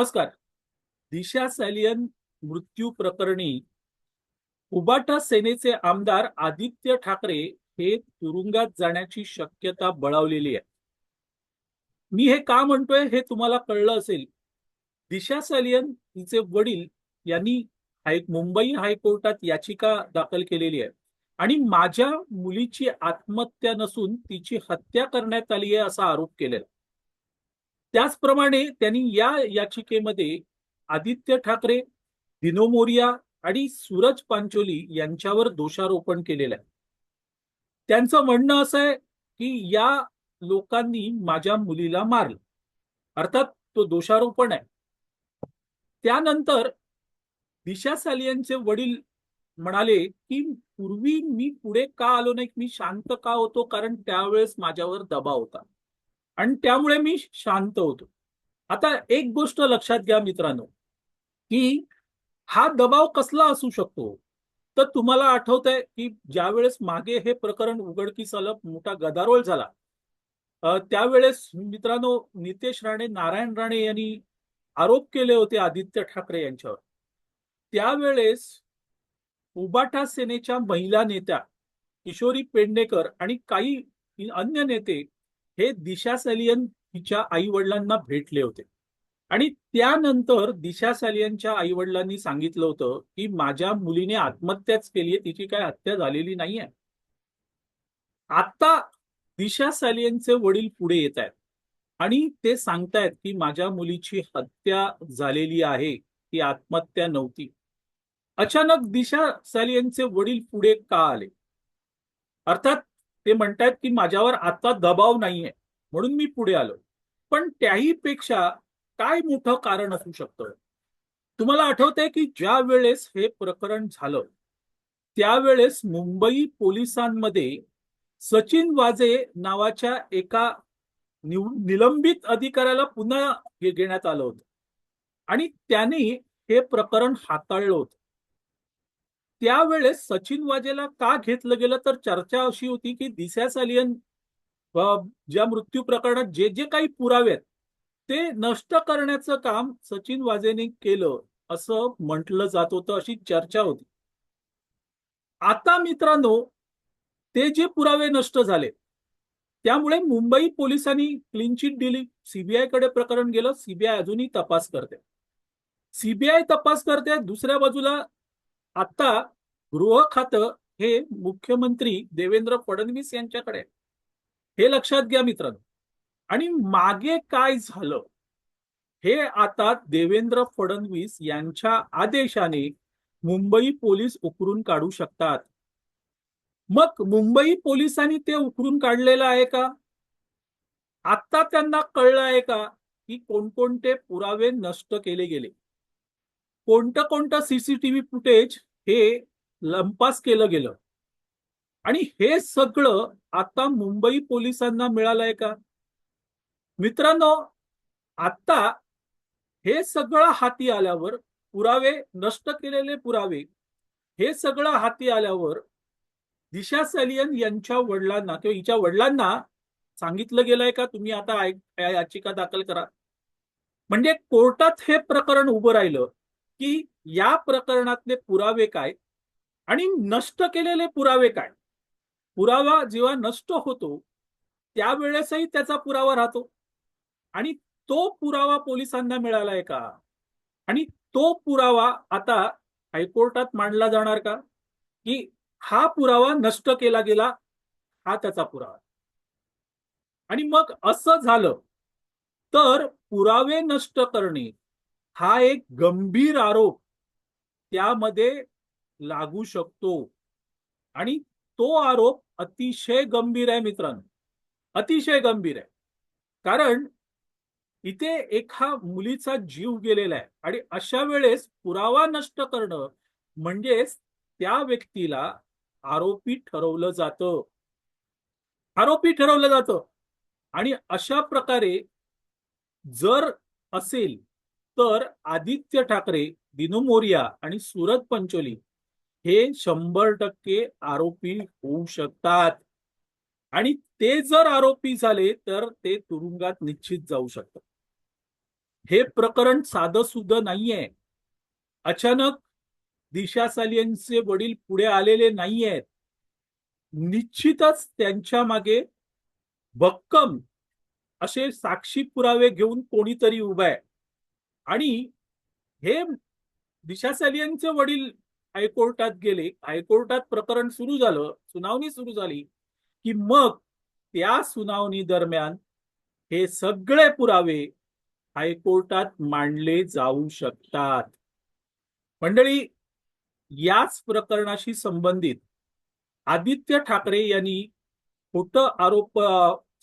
नमस्कार. दिशा सॅलियन मृत्यू प्रकरणी उबाटा सेनेचे आमदार आदित्य ठाकरे हे तुरुंगात जाण्याची शक्यता बळावलेली आहे. मी हे का म्हणतोय हे तुम्हाला कळलं असेल. दिशा सॅलियन तिचे वडील यांनी हाय मुंबई हायकोर्टात याचिका दाखल केलेली आहे. आणि माझ्या मुलीची आत्महत्या नसून तिची हत्या करण्यात आली आहे असा आरोप केलेला त्याचप्रमाणे त्यांनी या याचिकेमध्ये आदित्य ठाकरे दिनो मोरिया आणि सूरज पांचोली यांच्यावर दोषारोपण केलेलं आहे. त्यांचं म्हणणं असं आहे की या लोकांनी माझ्या मुलीला मारलं. अर्थात तो दोषारोपण आहे. त्यानंतर दिशा सालियांचे वडील म्हणाले की पूर्वी मी पुढे का आलो नाही? मी शांत का होतो? कारण त्यावेळेस माझ्यावर दबाव होता. आणि त्यामुळे मी शांत होतो. आता एक गोष्ट लक्षात घ्या मित्रांनो की हा दबाव कसला असू शकतो? तर तुम्हाला आठवत आहे की ज्यावेळेस मागे हे प्रकरण उघडकीस आलं मोठा गदारोळ झाला. त्यावेळेस मित्रांनो नितेश राणे नारायण राणे यांनी आरोप केले होते आदित्य ठाकरे यांच्यावर. त्यावेळेस उबाटा सेनेच्या महिला नेत्या किशोरी पेडणेकर आणि काही अन्य नेते हे दिशा सॅलियन तिच्या आई वडिलांना भेटले होते. आणि त्यानंतर दिशा सॅलियनच्या आई वडिलांनी सांगितलं होतं की माझ्या मुलीने आत्महत्याच केली आहे तिची काय हत्या झालेली नाहीये आता दिशा सॅलियनचे वडील पुढे येत आहेत आणि ते सांगतायत की माझ्या मुलीची हत्या झालेली आहे ती आत्महत्या नव्हती. अचानक दिशा सॅलियनचे वडील पुढे का आले? अर्थात ते म्हणतायत की माझ्यावर आता दबाव नाहीये. म्हणून मी पुढे आलो. पण त्याही पेक्षा काय मोठं कारण असू शकतं? तुम्हाला आठवतंय की ज्या वेळेस हे प्रकरण झालं त्यावेळेस मुंबई पोलिसांमध्ये सचिन वाजे नावाच्या एका निलंबित अधिकाऱ्याला पुन्हा घेण्यात आलं होतं. आणि त्यांनी हे प्रकरण हाताळलं होतं. त्यावेळेस सचिन वाजेला का घेतलं गेलं? तर चर्चा अशी होती की दिशा सालियन ज्या मृत्यू प्रकरणात जे जे काही पुरावे आहेत ते नष्ट करण्याचं काम सचिन वाजेने केलं असं म्हटलं जात होतं अशी चर्चा होती. आता मित्रांनो ते जे पुरावे नष्ट झाले त्यामुळे मुंबई पोलिसांनी क्लीन चिट दिली. सीबीआयकडे प्रकरण गेलं सीबीआय अजूनही तपास करते. सीबीआय तपास करते दुसऱ्या बाजूला आता गृह खातं हे मुख्यमंत्री देवेंद्र फडणवीस यांच्याकडे हे लक्षात घ्या मित्रांनो. आणि मागे काय झालं? हे आता देवेंद्र फडणवीस यांच्या आदेशाने मुंबई पोलीस उकरून काढू शकतात. मग मुंबई पोलिसांनी ते उकरून काढलेलं आहे का? आता त्यांना कळलं आहे का? की कोणकोणते पुरावे नष्ट केले गेले? कोणतं कोणतं सीसीटीव्ही फुटेज हे लंपास केलं गेलं? आणि हे सगळं आता मुंबई पोलिसांना मिळालंय का? मित्रांनो आता हे सगळं हाती आल्यावर पुरावे नष्ट केलेले पुरावे हे सगळं हाती आल्यावर दिशा सलियन यांच्या वडिलांना किंवा हिच्या वडिलांना सांगितलं गेलंय का? तुम्ही आता ऐक- या याचिका दाखल करा. म्हणजे कोर्टात हे प्रकरण उभं राहिलं. की या प्रकरणातले पुरावे काय आणि नष्ट केलेले पुरावे काय? पुरावा जेव्हा नष्ट होतो त्यावेळेसही त्याचा पुरावा राहतो. आणि तो पुरावा पोलिसांना मिळालाय का? आणि तो पुरावा आता हायकोर्टात मांडला जाणार का? की हा पुरावा नष्ट केला गेला हा त्याचा पुरावा. आणि मग असं झालं तर पुरावे नष्ट करणे हा एक गंभीर आरोप त्यामध्ये लागू शकतो. आणि तो आरोप अतिशय गंभीर आहे मित्रांनो. अतिशय गंभीर आहे. कारण इथे एका मुलीचा जीव गेलेला आहे. आणि अशा वेळेस पुरावा नष्ट करणं म्हणजेच त्या व्यक्तीला आरोपी ठरवलं जातं. आरोपी ठरवलं जातं. आणि अशा प्रकारे जर असेल तर आदित्य ठाकरे दिनू मोरिया आणि सुरत पंचोली हे शंभर टक्के आरोपी होऊ शकतात. आणि ते जर आरोपी झाले तर ते तुरुंगात निश्चित जाऊ शकतात. हे प्रकरण साधं सुद्धा नाहीये. अचानक दिशा सालियांचे वडील पुढे आलेले नाहीयेत. निश्चितच त्यांच्या मागे भक्कम असे साक्षी पुरावे घेऊन कोणीतरी उभा आहे. आणि हे दिशा सालियनचे वडील हायकोर्टात गेले. हायकोर्टात प्रकरण सुरू झालं सुनावणी सुरू झाली की मग त्या सुनावणी दरम्यान हे सगळे पुरावे हायकोर्टात मांडले जाऊ शकतात. मंडळी याच प्रकरणाशी संबंधित आदित्य ठाकरे यांनी खोटं आरोप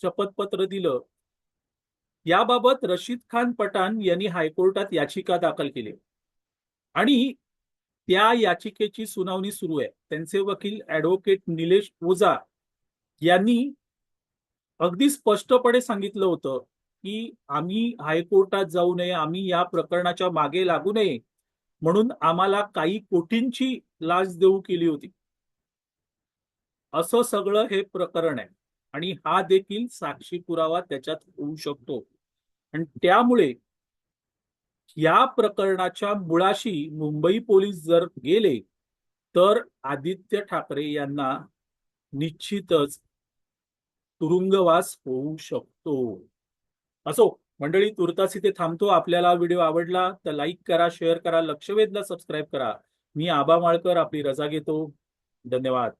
शपथपत्र दिलं. याबाबत रशीद खान पठाण यांनी हायकोर्टात याचिका दाखल केली. आणि त्या याचिकेची सुनावणी सुरू आहे. त्यांचे वकील ऍडव्होकेट निलेश ओझा यांनी अगदी स्पष्टपणे सांगितलं होतं की आम्ही हायकोर्टात जाऊ नये आम्ही या प्रकरणाच्या मागे लागू नये म्हणून आम्हाला काही कोटींची लाच देऊ केली होती. असं सगळं हे प्रकरण आहे. आणि हा देखील साक्षी पुरावा त्याच्यात होऊ शकतो. आणि त्यामुळे या प्रकरणाच्या मुळाशी मुंबई पोलीस जर गेले तर आदित्य ठाकरे यांना निश्चितच तुरुंगवास होऊ शकतो. असो मंडळी तुर्तास इथे थांबतो. आपल्याला व्हिडिओ आवडला तर लाईक करा शेअर करा लक्षवेधला सबस्क्राईब करा. मी आबा माळकर आपली रजा घेतो. धन्यवाद.